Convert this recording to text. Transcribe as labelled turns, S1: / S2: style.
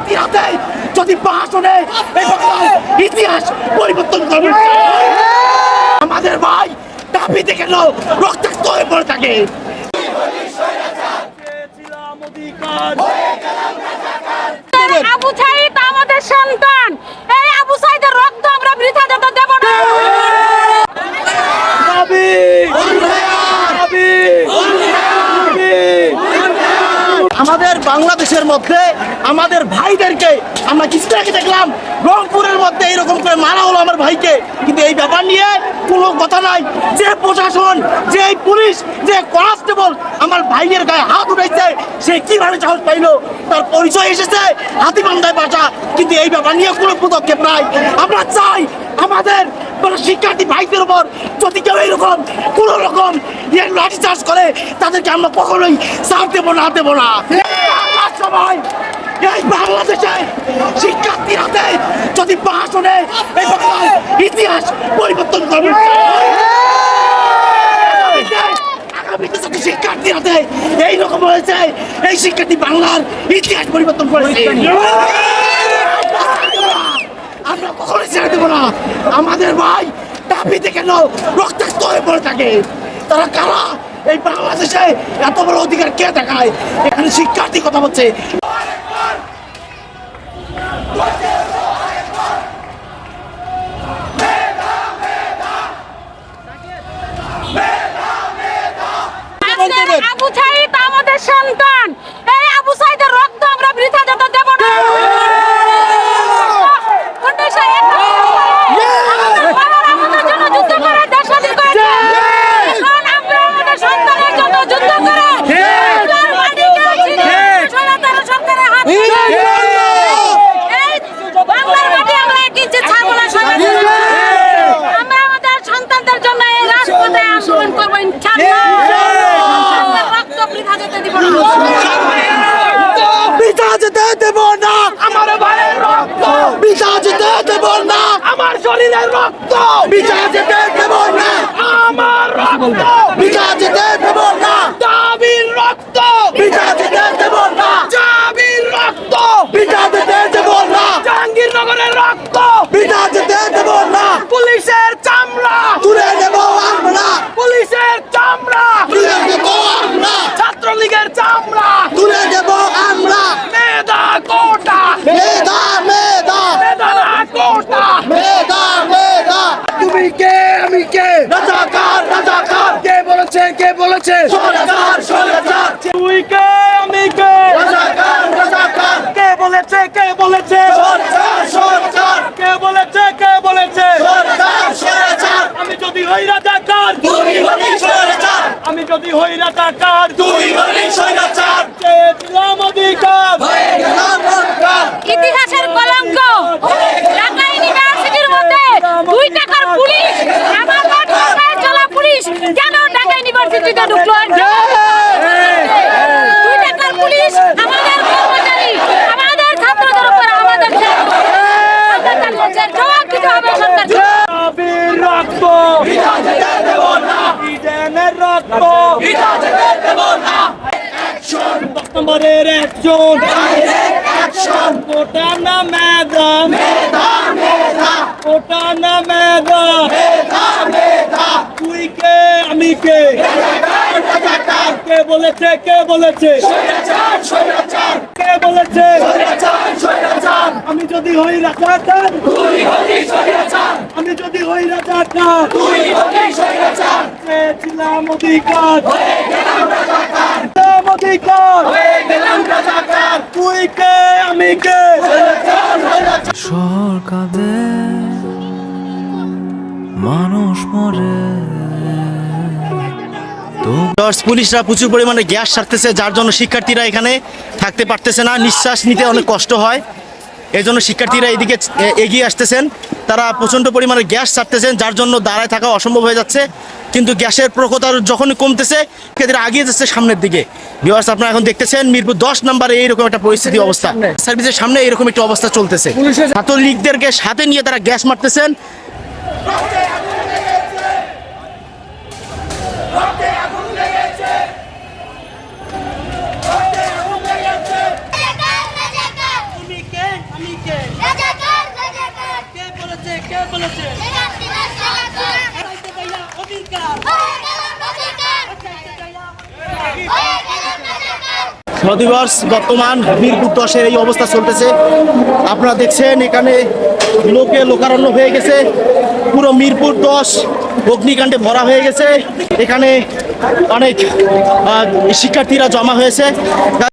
S1: শিক্ষার্থীর হাতে যদি বাসনে ইতিহাস পরিবর্তন করবে। আমাদের ভাই দাবিতে কেন রক্তাক্ত হয়ে পড়ে থাকে।
S2: আবু সাইদ আমাদের সন্তান। এই আবু সাইদের রক্ত আমরা বৃথা যেতে দেব না
S1: দাবি দাবি আমাদের বাংলাদেশের মধ্যে আমাদের ভাইদেরকে আমরা কিছুদিন আগে দেখলাম, রংপুরের মধ্যে এইরকম করে মারা হলো আমার ভাইকে। কিন্তু এই ব্যাপার নিয়ে কোনো কথা নাই। যে প্রশাসন, যে পুলিশ, যে কনস্টেবল আমার ভাইয়ের গায়ে হাত উঠাইছে সে কীভাবে সাহস পাইলো? তার পরিচয় এসেছে হাতিবান্ধায় বাসা কিন্তু এই ব্যাপার নিয়ে কোনো পদক্ষেপ নাই। আমরা চাই আমাদের শিক্ষার্থী ভাইদের উপর যদি কেউ এইরকম কোনো রকম লাঠি চার্জ করে, তাদেরকে আমরা কখনোই সাথ দেবো না দেবো না। সবাই এই বাংলাদেশে শিক্ষার্থীর হাতে যদি বাংলার ইতিহাস পরিবর্তন করবে। শিক্ষার্থী বাংলার ইতিহাস পরিবর্তন আমরা আমাদের ভাই দাবিতে কেন রক্তাক্ত হয়ে পড়ে থাকে। তারা কারা? এই বাংলাদেশে এত বড় অধিকার কে দেখায়? এখানে শিক্ষার্থী কথা বলছে
S2: আমাদের আবু সাইদ আমাদের সন্তান এই আবু সাইদের রক্ত আমরা বৃথা যেতে দেব না উনিশশো একাত্তর সালে আমাদের বাবারা আমাদের জন্য যুদ্ধ করে দেশ স্বাধীন করেছে। এখন আমরা আমাদের সন্তানের জন্য যুদ্ধ করে বাংলার মাটিকে ছিনিয়ে স্বৈরাচার সরকারের হাত থেকে এই বাংলার মাটি আমরা এক ইঞ্চি ছাড়বো না স্বৈরাচারের আমরা আমাদের সন্তানদের জন্য এই রাজপথে আন্দোলন করব ইনশাআল্লাহ সন্তানদের রক্ত বৃথা যেতে দিব না
S1: পিতা যেতে দেব না আমার ভাইয়ের রক্ত পিতা যেতে দেব না আমার শরীরের রক্ত! বিচার যেতে দেব না। আমার রক্ত! বিচার যেতে দেব না দাবির রক্ত পিতা যেতে দেব না জাবির রক্ত পিতা যেতে দেব না জাহাঙ্গীরনগরের রক্ত পিতা যেতে দেব না পুলিশের চামড়া তুলে নেব আমরা পুলিশের চামড়া তুলে নেব আমরা ছাত্রলীগের চামড়া তুলে দেব আমরা মেধা কোটা মেধা মেধা মেধা কোটা মেধা মেধা তুমি কে আমি কে রাজাকার রাজাকার কে বলেছে কে বলেছে? তুই কে আমি কে? কে বলেছে কে বলেছে? কে বলেছে কে আমি যদি হই রাজাকার তুই হবি সরকার আমি যদি হই রাজাকার তুই পিতা যেতে দেব না ইডেনের রক্ত পিতা যেতে দেব না অ্যাকশন নম্বরের অ্যাকশন কোটা না মেধা মেধা মেধা কোটা না মেধা মেধা মেধা তুই কে আমি কে বলেছে কে বলেছে? কে বলেছে? আমি যদি হই রাজাকার আমি যদি হই রাজাকার চেয়েছিলাম অধিকার। অধিকার। তুই কে আমি কে? টর্চ পুলিশরা প্রচুর পরিমাণে গ্যাস ছাড়তেছে যার জন্য শিক্ষার্থীরা এখানে থাকতে পারতেছে না। নিঃশ্বাস নিতে অনেক কষ্ট হয়। এই জন্য শিক্ষার্থীরা এদিকে এগিয়ে আসতেছেন। তারা প্রচণ্ড পরিমাণে গ্যাস ছাড়তেছেন যার জন্য দাঁড়ায় থাকা অসম্ভব হয়ে যাচ্ছে। কিন্তু গ্যাসের প্রকতার যখনই কমতেছে শিক্ষার্থীরা আগিয়ে যাচ্ছে সামনের দিকে। বিভার্স আপনারা এখন দেখতেছেন মিরপুর দশ নম্বরে এইরকম একটা পরিস্থিতি অবস্থা। সার্ভিসের সামনে এরকম একটা অবস্থা চলতেছে। ছাত্রলীগদেরকে সাথে নিয়ে তারা গ্যাস মারতেছেন। দিবস বর্তমান মিরপুর দশের এই অবস্থা চলতেছে। আপনারা দেখছেন, এখানে লোকে লোকারণ্য হয়ে গেছে। পুরো মিরপুর দশ অগ্নিকাণ্ডে ভরা হয়ে গেছে। এখানে অনেক শিক্ষার্থীরা জমা হয়েছে।